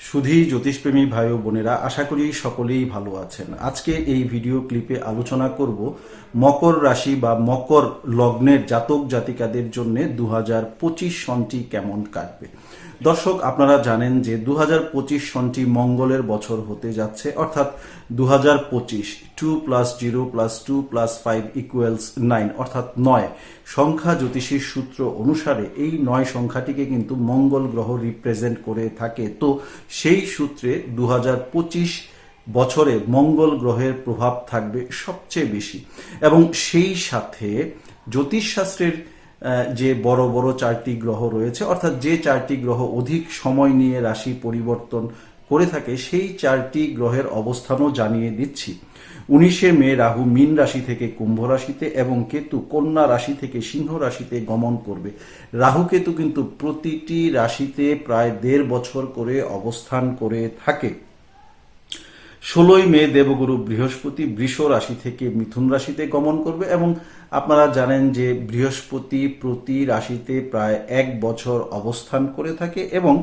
সুধী জ্যোতিষপ্রেমী ভাই ও বোনেরা, আশা করি সকলেই ভালো আছেন। আজকে এই ভিডিও ক্লিপে আলোচনা করব মকর রাশি বা মকর লগ্নের জাতক জাতিকাদের জন্য দু হাজার সনটি কেমন কাটবে। দর্শক, আপনারা জানেন যে দু সনটি মঙ্গলের বছর হতে যাচ্ছে, অর্থাৎ দু হাজার পঁচিশ two plus zero plus two plus five equals nine অর্থাৎ নয়। সংখ্যা জ্যোতিষীর সূত্র অনুসারে এই নয় সংখ্যাটিকে কিন্তু মঙ্গল গ্রহ রিপ্রেজেন্ট করে থাকে। তো সেই সূত্রে দু বছরে মঙ্গল গ্রহের প্রভাব থাকবে সবচেয়ে বেশি। এবং সেই সাথে জ্যোতিষশাস্ত্রের যে বড় বড় চারটি গ্রহ রয়েছে, অর্থাৎ যে চারটি গ্রহ অধিক সময় নিয়ে রাশি পরিবর্তন করে থাকে, সেই চারটি গ্রহের অবস্থানও জানিয়ে দিচ্ছি। উনিশে মে রাহু মীন রাশি থেকে কুম্ভ রাশিতে এবং কেতু কন্যা রাশি থেকে সিংহ রাশিতে গমন করবে। রাহু কেতু কিন্তু প্রতিটি রাশিতে প্রায় দেড় বছর করে অবস্থান করে থাকে। ষোলোই মে দেবগুরু বৃহস্পতি বৃষ রাশি থেকে মিথুন রাশিতে গমন করবে এবং আপনারা জানেন যে বৃহস্পতি প্রতি রাশিতে প্রায় এক বছর অবস্থান করে থাকে এবং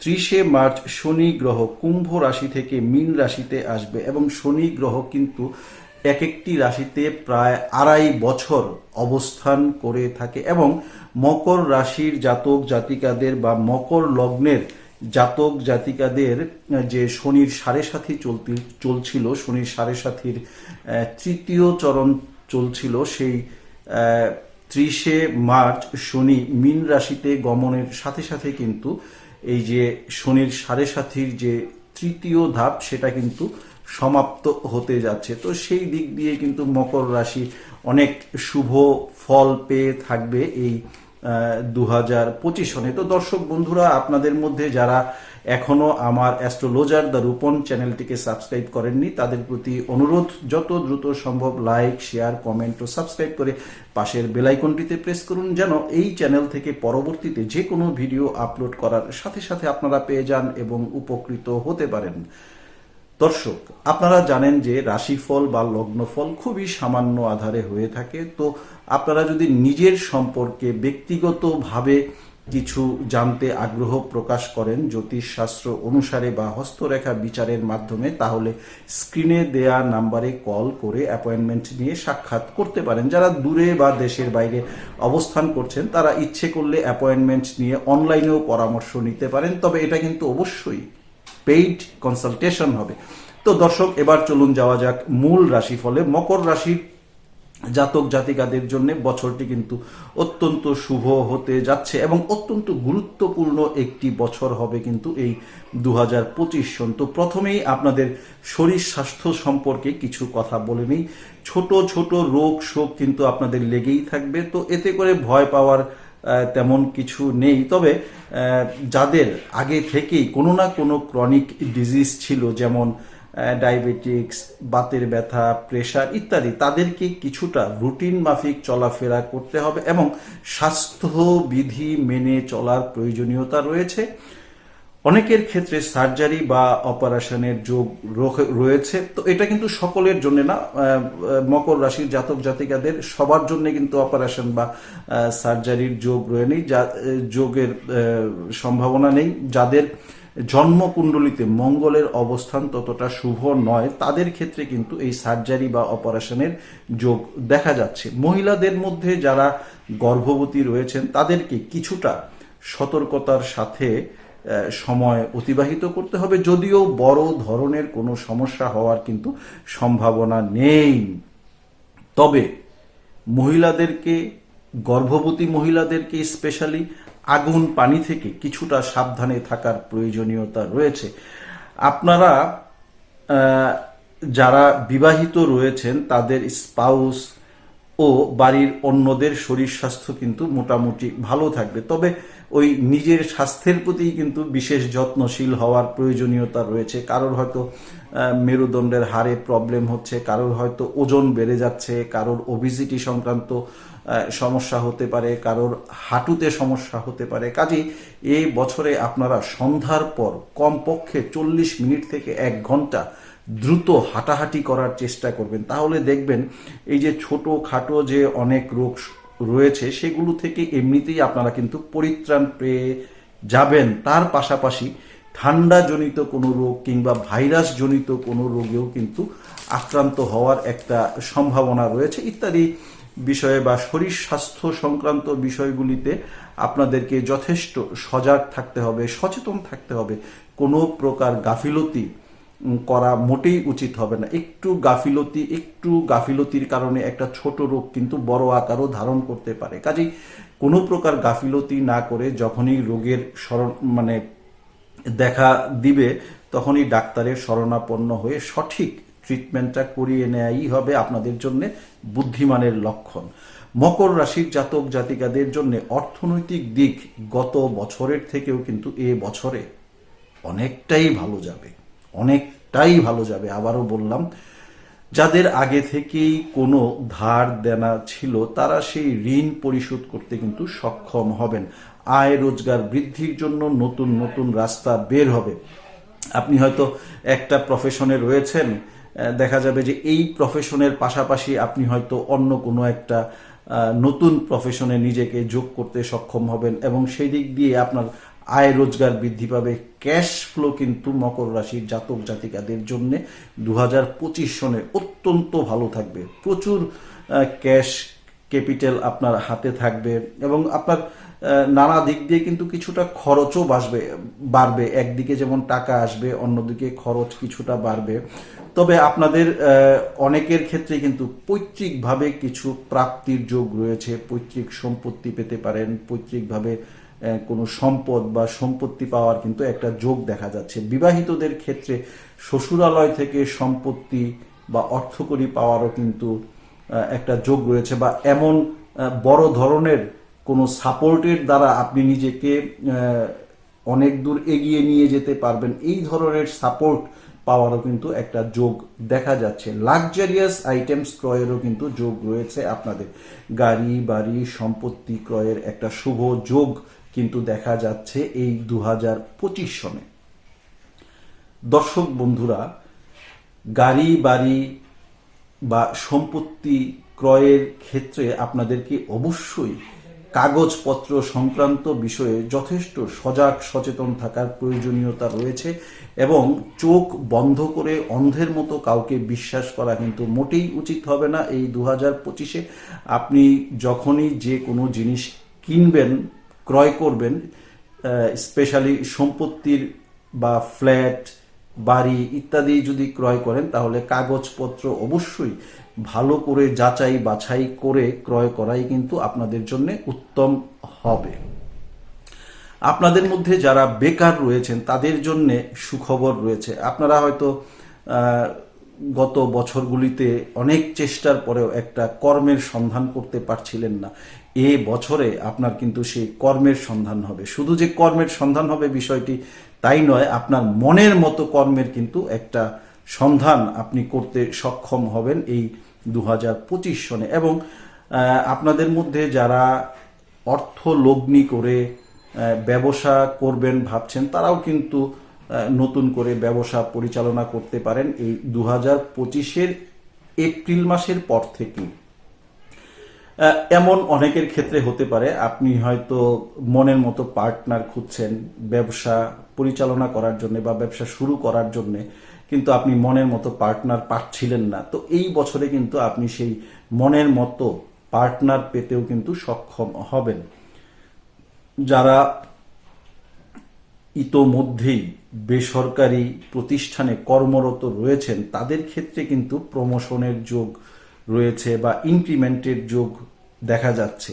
ত্রিশে মার্চ শনি গ্রহ কুম্ভ রাশি থেকে মীন রাশিতে আসবে এবং শনি গ্রহ কিন্তু এক একটি রাশিতে প্রায় আড়াই বছর অবস্থান করে থাকে এবং মকর রাশির জাতক জাতিকাদের বা মকর লগ্নের জাতক জাতিকাদের যে শনির সাড়ে সাথী চলতি, চলছিল, শনির সাড়ে সাথীর তৃতীয় চরণ চলছিল সেই ত্রিশে মার্চ শনি মীন রাশিতে গমনের সাথে সাথে কিন্তু এই যে শনির সাড়ে সাথীর যে তৃতীয় ধাপ, সেটা কিন্তু সমাপ্ত হতে যাচ্ছে। তো সেই দিক দিয়ে কিন্তু মকর রাশি অনেক শুভ ফল পেয়ে থাকবে এই দু হাজার পঁচিশ সনে। তো দর্শক বন্ধুরা, আপনাদের মধ্যে যারা এখনও আমার অ্যাস্ট্রোলজার দ্য রূপন চ্যানেলটিকে সাবস্ক্রাইব করেননি, তাদের প্রতি অনুরোধ, যত দ্রুত সম্ভব লাইক, শেয়ার, কমেন্ট ও সাবস্ক্রাইব করে পাশের বেলাইকনটিতে প্রেস করুন, যেন এই চ্যানেল থেকে পরবর্তীতে যে কোনো ভিডিও আপলোড করার সাথে সাথে আপনারা পেয়ে যান এবং উপকৃত হতে পারেন। দর্শক, আপনারা জানেন যে রাশিফল বা লগ্নফল খুবই সামান্য আধারে হয়ে থাকে। তো আপনারা যদি নিজের সম্পর্কে ব্যক্তিগতভাবে কিছু জানতে আগ্রহ প্রকাশ করেন জ্যোতিষশাস্ত্র অনুসারে বা হস্তরেখা বিচারের মাধ্যমে, তাহলে স্ক্রিনে দেয়া নাম্বারে কল করে অ্যাপয়েন্টমেন্ট নিয়ে সাক্ষাৎ করতে পারেন। যারা দূরে বা দেশের বাইরে অবস্থান করছেন, তারা ইচ্ছে করলে অ্যাপয়েন্টমেন্ট নিয়ে অনলাইনেও পরামর্শ নিতে পারেন। তবে এটা কিন্তু অবশ্যই পেইড কনসালটেশন হবে। তো দর্শক, এবার চলুন যাওয়া যাক মূল রাশিফলে। মকর রাশির জাতক জাতিকাদের জন্য বছরটি কিন্তু অত্যন্ত শুভ হতে যাচ্ছে এবং অত্যন্ত গুরুত্বপূর্ণ একটি বছর হবে কিন্তু এই দু পঁচিশ সন। তো প্রথমেই আপনাদের শরীর স্বাস্থ্য সম্পর্কে কিছু কথা বলে নিই। ছোট ছোট রোগ শোক কিন্তু আপনাদের লেগেই থাকবে। তো এতে করে ভয় পাওয়ার তেমন কিছু নেই। তবে যাদের আগে থেকেই কোনো না কোনো ক্রনিক ডিজিজ ছিল, যেমন ডায়াবেটিক্স বাতের ব্যথা প্রেশার ইত্যাদি, তাদেরকে কিছুটা রুটিন মাফিক চলাফেরা করতে হবে এবং স্বাস্থ্যবিধি মেনে চলার প্রয়োজনীয়তা রয়েছে। অনেকের ক্ষেত্রে সার্জারি বা অপারেশনের যোগ রয়েছে। তো এটা কিন্তু সকলের জন্য না মকর রাশির জাতক জাতিকাদের সবার জন্য কিন্তু অপারেশন বা সার্জারির যোগ রয়ে যা যোগের সম্ভাবনা নেই। যাদের জন্মকুণ্ডলিতে মঙ্গলের অবস্থান ততটা শুভ নয়, তাদের ক্ষেত্রে কিন্তু এই সার্জারি বা অপারেশনের যোগ দেখা যাচ্ছে। মহিলাদের মধ্যে যারা গর্ভবতী রয়েছেন, তাদেরকে কিছুটা সতর্কতার সাথে সময় অতিবাহিত করতে হবে। যদিও বড় ধরনের কোনো সমস্যা হওয়ার কিন্তু সম্ভাবনা নেই। তবে মহিলাদেরকে, গর্ভবতী মহিলাদেরকে স্পেশালি আগুন পানি থেকে কিছুটা সাবধানে থাকার প্রয়োজনীয়তা রয়েছে। আপনারা যারা বিবাহিত রয়েছেন, তাদের স্পাউস ও বাড়ির অন্যদের শরীর স্বাস্থ্য কিন্তু মোটামুটি ভালো থাকবে। তবে ওই নিজের স্বাস্থ্যের প্রতি কিন্তু বিশেষ যত্নশীল হওয়ার প্রয়োজনীয়তা রয়েছে। কারোর হয়তো মেরুদণ্ডের হারে প্রবলেম হচ্ছে, কারোর হয়তো ওজন বেড়ে যাচ্ছে, কারোর ওবিসিটি সংক্রান্ত সমস্যা হতে পারে, কারোর হাঁটুতে সমস্যা হতে পারে। কাজেই এই বছরে আপনারা সন্ধ্যার পর কমপক্ষে চল্লিশ মিনিট থেকে এক ঘণ্টা দ্রুত হাঁটাহাঁটি করার চেষ্টা করবেন। তাহলে দেখবেন এই যে ছোট খাটো যে অনেক রোগ রয়েছে, সেগুলো থেকে এমনিতেই আপনারা কিন্তু পরিত্রাণ পেয়ে যাবেন। তার পাশাপাশি ঠান্ডাজনিত কোনো রোগ কিংবা ভাইরাস জনিত কোনো রোগেও কিন্তু আক্রান্ত হওয়ার একটা সম্ভাবনা রয়েছে ইত্যাদি বিষয়ে বা শরীর স্বাস্থ্য সংক্রান্ত বিষয়গুলিতে আপনাদেরকে যথেষ্ট সজাগ থাকতে হবে, সচেতন থাকতে হবে। কোনো প্রকার গাফিলতি করা মোটেই উচিত হবে না। একটু গাফিলতি, একটু গাফিলতির কারণে একটা ছোট রোগ কিন্তু বড় আকারও ধারণ করতে পারে। কাজেই কোনো প্রকার গাফিলতি না করে যখনই রোগের স্মরণ মানে দেখা দিবে, তখনই ডাক্তারের শরণাপন্ন হয়ে সঠিক ট্রিটমেন্টটা করিয়ে নেয়াই হবে আপনাদের জন্য বুদ্ধিমানের লক্ষণ। মকর রাশির জাতক জাতিকাদের জন্য অর্থনৈতিক দিক গত বছরের থেকেও কিন্তু এ বছরে অনেকটাই ভালো যাবে। অনেকটাই ভালো যাবে, আবারও বললাম। যাদের আগে থেকেই কোনো ধার দেনা ছিল, তারা সেই ঋণ পরিশোধ করতে কিন্তু সক্ষম হবেন। আয় রোজগার বৃদ্ধির জন্য নতুন নতুন রাস্তা বের হবে। আপনি হয়তো একটা প্রফেশনে রয়েছেন দেখা যাবে যে এই প্রফেশনের পাশাপাশি আপনি হয়তো অন্য কোনো একটা নতুন প্রফেশনে নিজেকে যোগ করতে সক্ষম হবেন এবং সেই দিক দিয়ে আপনার আয় রোজগার বৃদ্ধি পাবে। ক্যাশ ফ্লো কিন্তু মকর রাশির জাতক জাতিকাদের জন্য দু হাজার পঁচিশ সনে অত্যন্ত ভালো থাকবে। প্রচুর ক্যাশ ক্যাপিটাল আপনার হাতে থাকবে এবং আপনার নানা দিক দিয়ে কিন্তু কিছুটা খরচও বাসবে, বাড়বে। একদিকে যেমন টাকা আসবে, অন্যদিকে খরচ কিছুটা বাড়বে। তবে আপনাদের অনেকের ক্ষেত্রে কিন্তু পৈতৃকভাবে কিছু প্রাপ্তির যোগ রয়েছে। পৈতৃক সম্পত্তি পেতে পারেন, পৈতৃকভাবে কোনো সম্পদ বা সম্পত্তি পাওয়ার কিন্তু একটা যোগ দেখা যাচ্ছে। বিবাহিতদের ক্ষেত্রে শ্বশুরালয় থেকে সম্পত্তি বা অর্থকরী পাওয়ারও কিন্তু একটা যোগ রয়েছে বা এমন বড় ধরনের কোনো সাপোর্টের দ্বারা আপনি নিজেকে অনেক দূর এগিয়ে নিয়ে যেতে পারবেন। এই ধরনের সাপোর্ট পাওয়ারও কিন্তু একটা যোগ দেখা যাচ্ছে। লাক্সারিয়াস আইটেমস ক্রয়েরও কিন্তু যোগ রয়েছে আপনাদের। গাড়ি, বাড়ি, সম্পত্তি ক্রয়ের একটা শুভ যোগ কিন্তু দেখা যাচ্ছে এই দু পঁচিশ সনে। দর্শক বন্ধুরা, গাড়ি, বাড়ি বা সম্পত্তি ক্রয়ের ক্ষেত্রে আপনাদেরকে অবশ্যই কাগজপত্র সংক্রান্ত বিষয়ে যথেষ্ট সজাগ সচেতন থাকার প্রয়োজনীয়তা রয়েছে এবং চোখ বন্ধ করে অন্ধের মতো কাউকে বিশ্বাস করা কিন্তু মোটেই উচিত হবে না। এই দু হাজার পঁচিশে আপনি যখনই যে কোনো জিনিস কিনবেন ক্রয় করবেন স্পেশালি সম্পত্তির বা ফ্ল্যাট বাড়ি ইত্যাদি যদি ক্রয় করেন, তাহলে কাগজপত্র অবশ্যই ভালো করে যাচাই বাছাই করে ক্রয় করাই কিন্তু আপনাদের জন্য উত্তম হবে। আপনাদের মধ্যে যারা বেকার রয়েছেন, তাদের জন্য সুখবর রয়েছে। আপনারা হয়তো গত বছরগুলিতে অনেক চেষ্টার পরেও একটা কর্মের সন্ধান করতে পারছিলেন না। এ বছরে আপনার কিন্তু সেই কর্মের সন্ধান হবে। শুধু যে কর্মের সন্ধান হবে বিষয়টি তাই নয় আপনার মনের মতো কর্মের কিন্তু একটা সন্ধান আপনি করতে সক্ষম হবেন এই দু হাজার পঁচিশ সনে। এবং আপনাদের মধ্যে যারা অর্থ লগ্নি করে ব্যবসা করবেন ভাবছেন তারাও কিন্তু নতুন করে ব্যবসা পরিচালনা করতে পারেন এই দু হাজার এপ্রিল মাসের পর আহ, এমন অনেকের ক্ষেত্রে হতে পারে, আপনি হয়তো মনের মতো পার্টনার খুঁজছেন, ব্যবসা পরিচালনা করার জন্য বা ব্যবসা শুরু করার জন্য, কিন্তু আপনি মনের মতো পার্টনার পাচ্ছিলেন না। তো এই বছরে কিন্তু আপনি সেই মনের মতো পার্টনার পেতেও কিন্তু সক্ষম হবেন। যারা ইতোমধ্যেই বেসরকারি প্রতিষ্ঠানে কর্মরত রয়েছেন, তাদের ক্ষেত্রে কিন্তু প্রমোশনের যোগ রয়েছে বা ইনক্রিমেন্টের যোগ দেখা যাচ্ছে।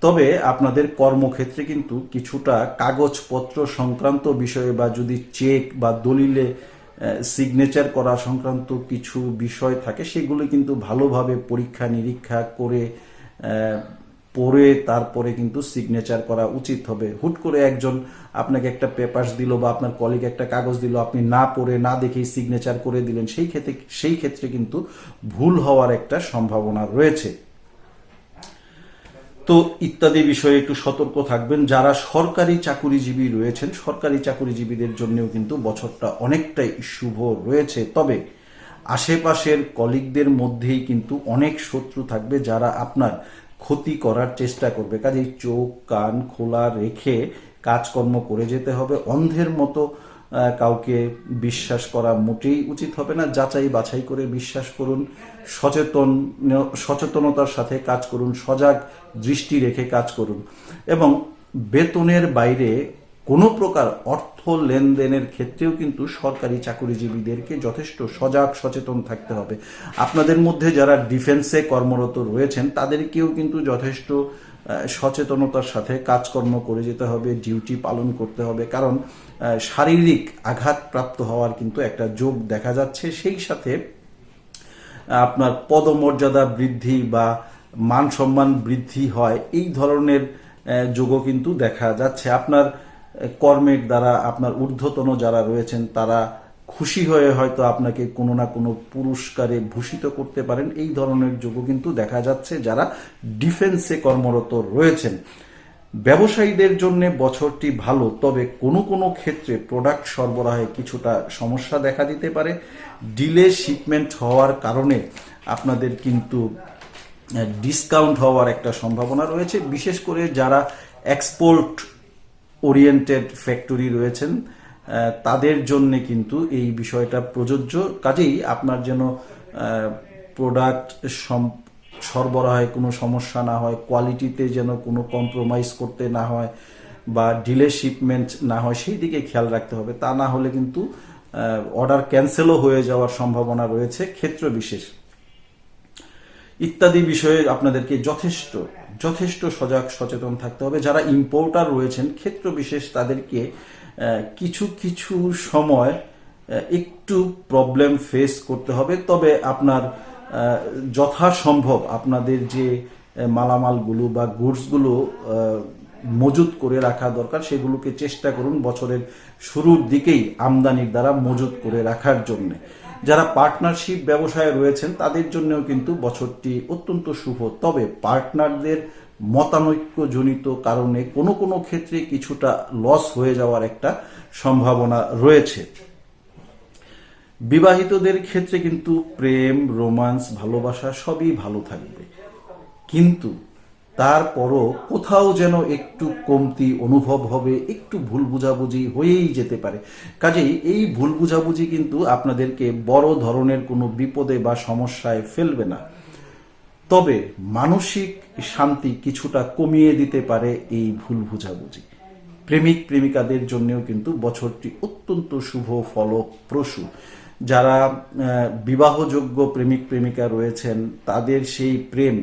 তবে আপনাদের কর্মক্ষেত্রে কিন্তু কিছুটা কাগজপত্র সংক্রান্ত বিষয়ে বা যদি চেক বা দলিলে সিগনেচার করা সংক্রান্ত কিছু বিষয় থাকে, সেগুলো কিন্তু ভালোভাবে পরীক্ষা নিরীক্ষা করে পড়ে তারপরে কিন্তু সিগনেচার করা উচিত হবে। হুট করে একজন আপনাকে একটা পেপারস দিল বা আপনার কলিগ একটা কাগজ দিল, আপনি না পড়ে, না দেখেই সিগনেচার করে দিলেন, সেই ক্ষেত্রে সেই ক্ষেত্রে কিন্তু ভুল হওয়ার একটা সম্ভাবনা রয়েছে। তো ইত্যাদি বিষয়ে একটু সতর্ক থাকবেন। যারা সরকারি চাকুরিজীবী রয়েছেন, সরকারি চাকুরিজীবীদের জন্যও কিন্তু বছরটা অনেকটাই শুভ রয়েছে। তবে আশেপাশের কলিগদের মধ্যেই কিন্তু অনেক শত্রু থাকবে যারা আপনার ক্ষতি করার চেষ্টা করবে। কাজেই চোখ, কান খোলা রেখে কাজকর্ম করে যেতে হবে। অন্ধের মতো কাউকে বিশ্বাস করা মোটেই উচিত হবে না। যাচাই বাছাই করে বিশ্বাস করুন, সচেতন, সচেতনতার সাথে কাজ করুন, সজাগ দৃষ্টি রেখে কাজ করুন। এবং বেতনের বাইরে কোনো প্রকার অর্থ লেনদেনের ক্ষেত্রেও কিন্তু সরকারি চাকরিজীবীদেরকে যথেষ্ট সজাগ, সচেতন থাকতে হবে। আপনাদের মধ্যে যারা ডিফেন্সে কর্মরত রয়েছেন, তাদেরকেও কিন্তু যথেষ্ট সচেতনতার সাথে কাজকর্ম করে যেতে হবে, ডিউটি পালন করতে হবে। কারণ শারীরিক আঘাতপ্রাপ্ত হওয়ার কিন্তু একটা যোগ দেখা যাচ্ছে। সেই সাথে আপনার পদমর্যাদা বৃদ্ধি বা মান সম্মান বৃদ্ধি হয়। এই ধরনের যোগও কিন্তু দেখা যাচ্ছে। আপনার কর্মের দ্বারা আপনার ঊর্ধ্বতন যারা রয়েছেন, তারা খুশি হয়ে হয়তো আপনাকে কোনো না কোনো পুরস্কারে ভূষিত করতে পারেন। এই ধরনের যোগও কিন্তু দেখা যাচ্ছে যারা ডিফেন্সে কর্মরত রয়েছেন। ব্যবসায়ীদের জন্য বছরটি ভালো, তবে কোনো কোনো ক্ষেত্রে প্রোডাক্ট সরবরাহে কিছুটা সমস্যা দেখা দিতে পারে। ডিলে শিপমেন্ট হওয়ার কারণে আপনাদের কিন্তু ডিসকাউন্ট হওয়ার একটা সম্ভাবনা রয়েছে। বিশেষ করে যারা এক্সপোর্ট ওরিয়েন্টেড ফ্যাক্টরি রয়েছেন তাদের জন্য কিন্তু এই বিষয়টা প্রযোজ্য। কাজেই আপনার যেন প্রোডাক্ট সরবরাহে কোনো সমস্যা না হয় কোয়ালিটিতে যেন কোনো কম্প্রোমাইজ করতে না হয় বা ডিলে শিপমেন্ট না হয়, সেই দিকে খেয়াল রাখতে হবে। তা না হলে কিন্তু অর্ডার ক্যান্সেলও হয়ে যাওয়ার সম্ভাবনা রয়েছে, ক্ষেত্র বিশেষ। ইত্যাদি বিষয়ে আপনাদেরকে যথেষ্ট যথেষ্ট সজাগ, সচেতন থাকতে হবে। যারা ইম্পোর্টার রয়েছেন, ক্ষেত্র বিশেষ তাদেরকে কিছু কিছু সময় একটু প্রবলেম ফেস করতে হবে। তবে আপনার যথাসম্ভব আপনাদের যে মালামালগুলো বা গুডসগুলো মজুত করে রাখা দরকার, সেগুলোকে চেষ্টা করুন বছরের শুরুর দিকেই আমদানির দ্বারা মজুত করে রাখার জন্য। যারা পার্টনারশিপ ব্যবসায় রয়েছেন, তাদের জন্যও কিন্তু বছরটি অত্যন্ত শুভ। তবে পার্টনারদের মতানৈক্যজনিত কারণে কোনো কোনো ক্ষেত্রে কিছুটা লস হয়ে যাওয়ার একটা সম্ভাবনা রয়েছে। বিবাহিতদের ক্ষেত্রে কিন্তু প্রেম রোমান্স ভালোবাসা সবই ভালো থাকবে। কিন্তু তারপরও কোথাও যেন একটু কমতি অনুভব হবে, একটু ভুল বুঝাবুঝি হয়েই যেতে পারে। কাজেই এই ভুল বুঝাবুঝি কিন্তু আপনাদেরকে বড় ধরনের কোনো বিপদে বা সমস্যায় ফেলবে না। তবে মানসিক শান্তি কিছুটা কমিয়ে দিতে পারে এই ভুল বুঝাবুঝি। প্রেমিক, প্রেমিকাদের জন্যও কিন্তু বছরটি অত্যন্ত শুভ ফলপ্রসূ। যারা বিবাহযোগ্য প্রেমিক, প্রেমিকা রয়েছেন, তাদের সেই প্রেম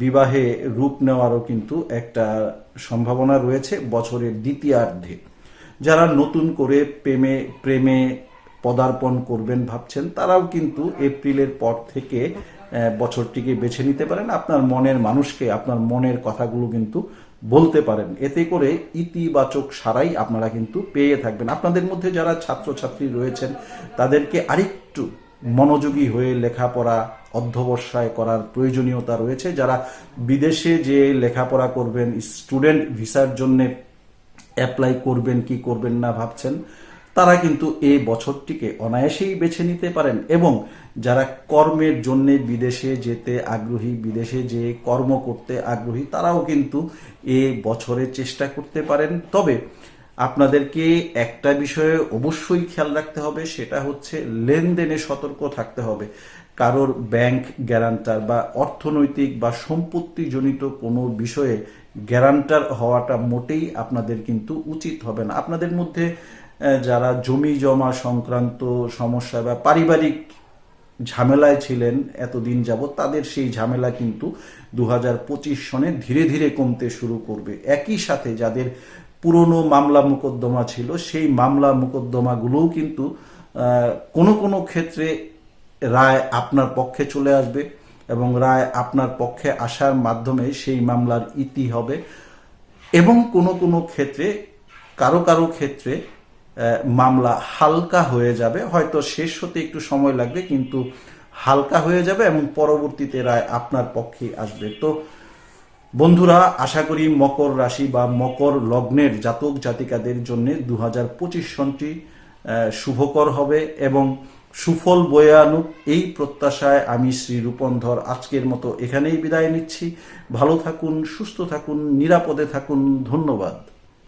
বিবাহে রূপ নেওয়ারও কিন্তু একটা সম্ভাবনা রয়েছে বছরের দ্বিতীয়ার্ধে। যারা নতুন করে প্রেমে প্রেমে পদার্পণ করবেন ভাবছেন, তারাও কিন্তু এপ্রিলের পর থেকে বছরটিকে বেছে নিতে পারেন। আপনার মনের মানুষকে, আপনার মনের কথাগুলো কিন্তু বলতে পারেন। এতে করে ইতিবাচক সারাই আপনারা কিন্তু পেয়ে থাকবেন। আপনাদের মধ্যে যারা ছাত্রছাত্রী রয়েছেন, তাদেরকে আরেকটু মনোযোগী হয়ে লেখাপড়া অধ্যবসায় করার প্রয়োজনীয়তা রয়েছে। যারা বিদেশে যে লেখাপড়া করবেন, স্টুডেন্ট ভিসার জন্য অ্যাপ্লাই করবেন, কি করবেন না ভাবছেন, তারা কিন্তু এই বছরটিকে অনায়াসেই বেছে নিতে পারেন এবং যারা কর্মের জন্য বিদেশে যেতে আগ্রহী, বিদেশে যে কর্ম করতে আগ্রহী, তারাও কিন্তু এ বছরে চেষ্টা করতে পারেন। তবে আপনাদেরকে একটা বিষয়ে অবশ্যই খেয়াল রাখতে হবে, সেটা হচ্ছে লেনদেনে সতর্ক থাকতে হবে। কারোর ব্যাংক গ্যারান্টার বা অর্থনৈতিক বা সম্পত্তিজনিত কোনো বিষয়ে গ্যারান্টার হওয়াটা মোটেই আপনাদের কিন্তু উচিত হবে না। আপনাদের মধ্যে যারা জমি জমা সংক্রান্ত সমস্যা বা পারিবারিক ঝামেলায় ছিলেন এতদিন যাবৎ, তাদের সেই ঝামেলা কিন্তু দু হাজার পঁচিশ সনে ধীরে ধীরে কমতে শুরু করবে। একই সাথে যাদের পুরনো মামলা মোকদ্দমা ছিল, সেই মামলা মোকদ্দমাগুলোও কিন্তু কোনো কোনো ক্ষেত্রে রায় আপনার পক্ষে চলে আসবে এবং রায় আপনার পক্ষে আসার মাধ্যমে সেই মামলার ইতি হবে এবং কোনো কোনো ক্ষেত্রে, কারও কারও ক্ষেত্রে মামলা হালকা হয়ে যাবে। হয়তো শেষ হতে একটু সময় লাগবে, কিন্তু হালকা হয়ে যাবে এবং পরবর্তীতে রায় আপনার পক্ষে আসবে। তো বন্ধুরা, আশা করি মকর রাশি বা মকর লগ্নের জাতক জাতিকাদের জন্য দু হাজার পঁচিশ সনটি শুভকর হবে এবং সুফল বয়ে আনুক এই প্রত্যাশায় আমি শ্রী রূপন্ধর আজকের মতো এখানেই বিদায় নিচ্ছি। ভালো থাকুন, সুস্থ থাকুন, নিরাপদে থাকুন। ধন্যবাদ।